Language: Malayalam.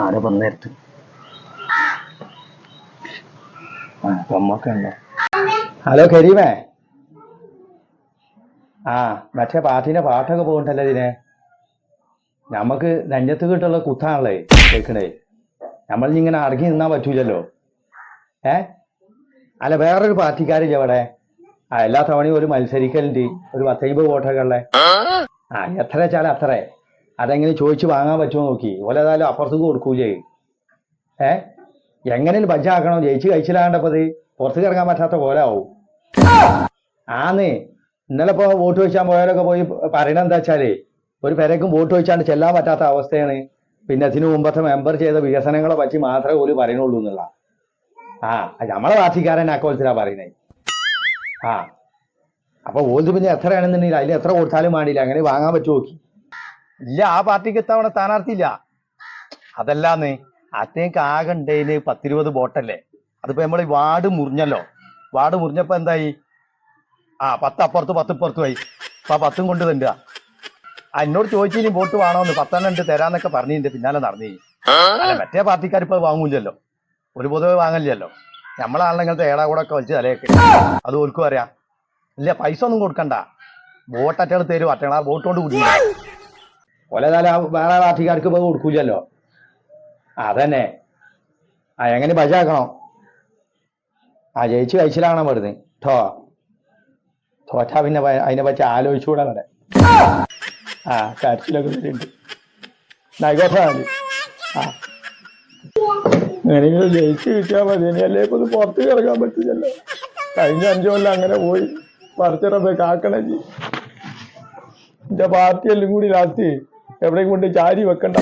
ആരെ വന്നേരത്ത്? ആ അമ്മൊക്കെ ഹലോ കരീമേ. ആ മറ്റേ പാട്ടിന്റെ പാട്ടൊക്കെ പോകണ്ടല്ലോ ഇതിനെ. നമുക്ക് നെഞ്ഞത്ത് കിട്ടുള്ള കുത്താണല്ലേ കേൾക്കണേ. നമ്മൾ ഇങ്ങനെ അടങ്ങി നിന്നാ പറ്റൂലല്ലോ. ഏ? അല്ല വേറൊരു പാർട്ടിക്കാരില്ല ഇവിടെ ആ എല്ലാ തവണയും ഒരു മത്സരിക്കലുണ്ട്. ഒരു പത്തൈമ്പത് വോട്ടൊക്കെ ഉള്ളേ. ആ എത്ര വെച്ചാലും അത്ര. അതെങ്ങനെ ചോദിച്ചു വാങ്ങാൻ പറ്റുമോ നോക്കി. ഓലേതായാലും അപ്പുറത്തേക്ക് കൊടുക്കൂലേ ഏ? എങ്ങനെ ബജ്ജാക്കണോ ജയിച്ച് കഴിച്ചില്ലാണ്ടപ്പത് പുറത്തേക്ക് ഇറങ്ങാൻ പറ്റാത്ത പോലെ ആവും ആന്ന്. ഇന്നലെ ഇപ്പൊ വോട്ട് ചോദിച്ചാൽ പോയാലൊക്കെ പോയി പറയണത് എന്താ വെച്ചാൽ ഒരു പെരക്കും വോട്ട് ചോദിച്ചാണ്ട് ചെല്ലാൻ പറ്റാത്ത അവസ്ഥയാണ്. പിന്നെ അതിനു മുമ്പത്തെ മെമ്പർ ചെയ്ത വികസനങ്ങളെ പറ്റി മാത്രമേ ഒരു പറയണുള്ളൂ എന്നുള്ള. ആ നമ്മളെ പാർട്ടിക്കാരൻ അക്കോലത്തിലാ പറയുന്നത് ആ. അപ്പൊ ഓൽ പിന്നെ എത്രയാണെന്നുണ്ടെങ്കിൽ അതിൽ എത്ര കൊടുത്താലും വേണ്ടിയില്ല അങ്ങനെ വാങ്ങാൻ പറ്റുമോ നോക്കി. ഇല്ല ആ പാർട്ടിക്ക് ഇത്തവണ സ്ഥാനാർത്ഥിയില്ല. അതല്ലാന്ന് അത്തേക്ക് ആകെ ഉണ്ടേന് പത്തിരുപത് ബോട്ടല്ലേ അതിപ്പോ നമ്മൾ വാർഡ് മുറിഞ്ഞല്ലോ. വാർഡ് മുറിഞ്ഞപ്പോ എന്തായി? ആ പത്ത് അപ്പുറത്ത് പത്ത് ഇപ്പുറത്ത് പോയി അപ്പൊ ആ പത്തും കൊണ്ട് തണ്ടുക എന്നോട് ചോദിച്ചിനി വോട്ട് വേണോന്ന് പത്തെണ്ണം ഉണ്ട് തരാന്നൊക്കെ പറഞ്ഞിട്ട് പിന്നാലെ നടന്നേ. അല്ല മറ്റേ പാർട്ടിക്കാർ ഇപ്പൊ വാങ്ങൂലല്ലോ ഒരു പൊതുവെ വാങ്ങില്ലല്ലോ നമ്മളാണെങ്കിലത്തെ ഏടാ കൂടെ ഒക്കെ വലിച്ച് തലയൊക്കെ. അത് ഓൽക്കും അറിയാം. ഇല്ല പൈസ ഒന്നും കൊടുക്കണ്ട. വോട്ട് അറ്റകൾ തരും അറ്റങ്ങൾ ആ വോട്ട് കൊണ്ട് കുടിക്കില്ല തല വേറെ പാർട്ടിക്കാർക്ക് ഇപ്പൊ കൊടുക്കൂലല്ലോ അതന്നെ. ആ എങ്ങനെ ബജാക്കണം? ആ ജയിച്ച് കഴിച്ചിലാകണം വെറുതെ കേട്ടോ തോറ്റാ പിന്നെ അതിനെ പറ്റി ആലോചിച്ചുകൂടെ അവിടെ. ആ കരച്ചിലൊക്കെ വരുന്നുണ്ട് നഗോട്ടാ മതി. ആ. എങ്ങനെയെങ്കിലും ജയിച്ച് കിട്ടിയാൽ മതി. ഇനി അല്ലേ ഇപ്പൊ പുറത്ത് കിടക്കാൻ പറ്റില്ലല്ലോ. കഴിഞ്ഞ അഞ്ചു കൊല്ലം അങ്ങനെ പോയി. പറിച്ചിറപ്പേ കാക്കണേ എന്റെ പാർട്ടി എല്ലാം കൂടി ലാസ്റ്റ് എവിടെയും കൊണ്ട് ചാരി വെക്കണ്ട.